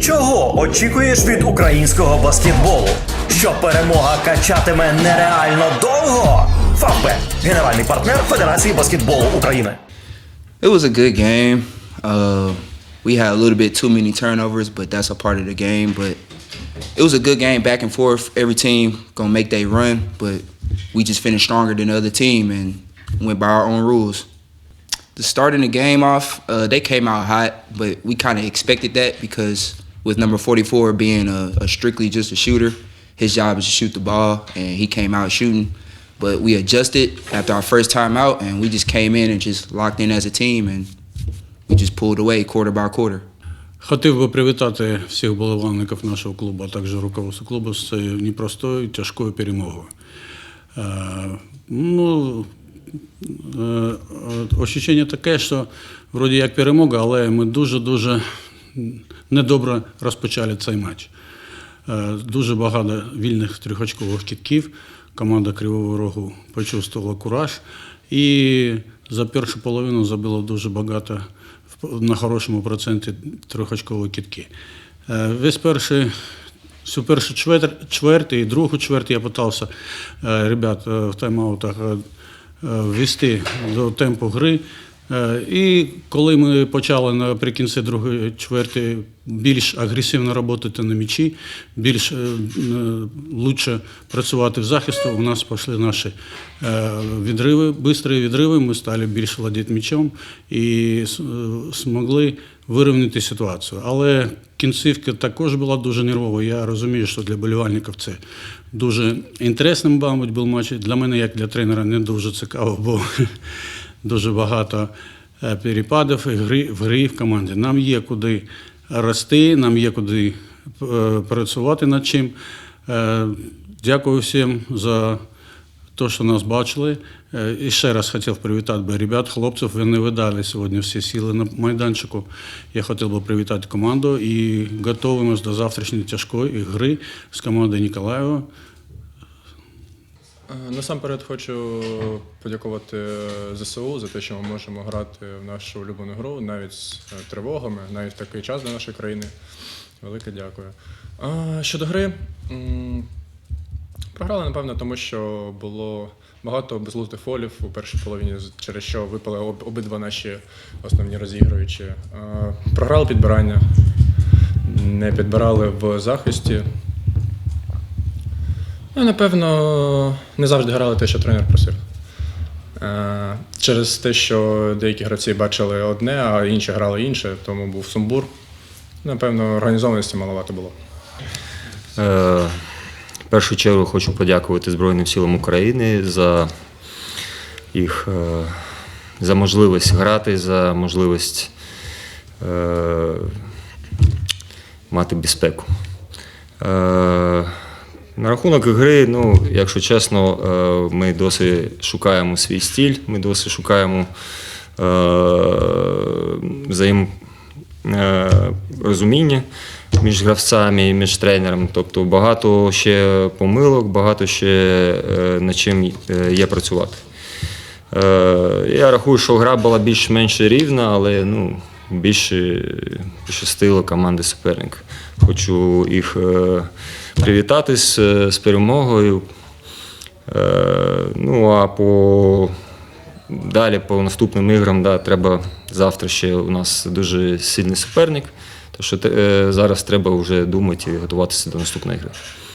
Чого очікуєш від українського баскетболу? Що перемога качатиме нереально довго? Фавбет – генеральний партнер Федерації баскетболу України. It was a good game. Uh, we had a little bit too many turnovers, but that's a part of the game. But it was a good game, back and forth. Every team gonna make their run, but we just finished stronger than the other team and went by our own rules. The starting the game off, uh, they came out hot, but we kind of expected that because with number 44 being a, a strictly just a shooter, his job is to shoot the ball, and he came out shooting. But we adjusted after our first time out, and we just came in and just locked in as a team, and we just pulled away quarter by quarter. Хотів би привітати всіх болівальників нашого клубу, а також руководство клубу з цією непростою, тяжкою перемогою. Е, ну, е, ощущення таке, що вроді як перемога, але ми дуже-дуже недобре розпочали цей матч. Е, Дуже багато вільних трьохочкових кітків. Команда Кривого Рогу почувствувала кураж. І за першу половину забило дуже багато на хорошому проценті трьохочкові кітки. Е, Весь перший, всю першу чверть, чверть і другу чверть я питався е, ребят в тайм-аутах ввести до темпу гри. Е, І коли ми почали наприкінці другої чверті більш агресивно працювати на м'ячі, більш е, е, лучше працювати в захисту, у нас пішли наші відриви, швидкі відриви, ми стали більш володіти м'ячом і змогли вирівняти ситуацію. Але кінцівка також була дуже нервова. Я розумію, що для болівальників це дуже інтересним, мабуть, був матч. Для мене, як для тренера, не дуже цікаво, бо дуже багато е, перепадів гри, в грі в команді. Нам є куди рости, нам є куди е, працювати над чим. Е, Дякую всім за те, що нас бачили. І ще раз хотів привітати би ребят, хлопців. Ви не видали сьогодні всі сили на майданчику. Я хотів би привітати команду і готуємось до завтрашньої тяжкої гри з командою Ніколаєва. Е, Насамперед хочу подякувати ЗСУ за те, що ми можемо грати в нашу улюблену гру, навіть з е, тривогами, навіть в такий час для нашої країни. Велике дякую. Щодо гри, програли, напевно, тому що було багато безглуздих фолів у першій половині, через що випали обидва наші основні розігруючі. Програли підбирання, не підбирали в захисті. Ну, напевно, не завжди грали те, що тренер просив. Е, Через те, що деякі гравці бачили одне, а інші грали інше, тому був сумбур. Напевно, організованості маловато було. Е, В першу чергу хочу подякувати Збройним силам України за їх е, за можливість грати, за можливість е, мати безпеку. Е, На рахунок гри, ну, якщо чесно, е, ми досі шукаємо свій стиль, ми досі шукаємо е, взаєм, е, між гравцями і між тренером. Тобто багато ще помилок, багато ще над чим є працювати. Я рахую, що гра була більш-менш рівна, але ну, більше пощастило команди суперника. Хочу їх е, привітати з, з перемогою. Е, Ну а по далі по наступним іграм да, треба завтра ще у нас дуже сильний суперник. Тож е, зараз треба вже думати і готуватися до наступної гри.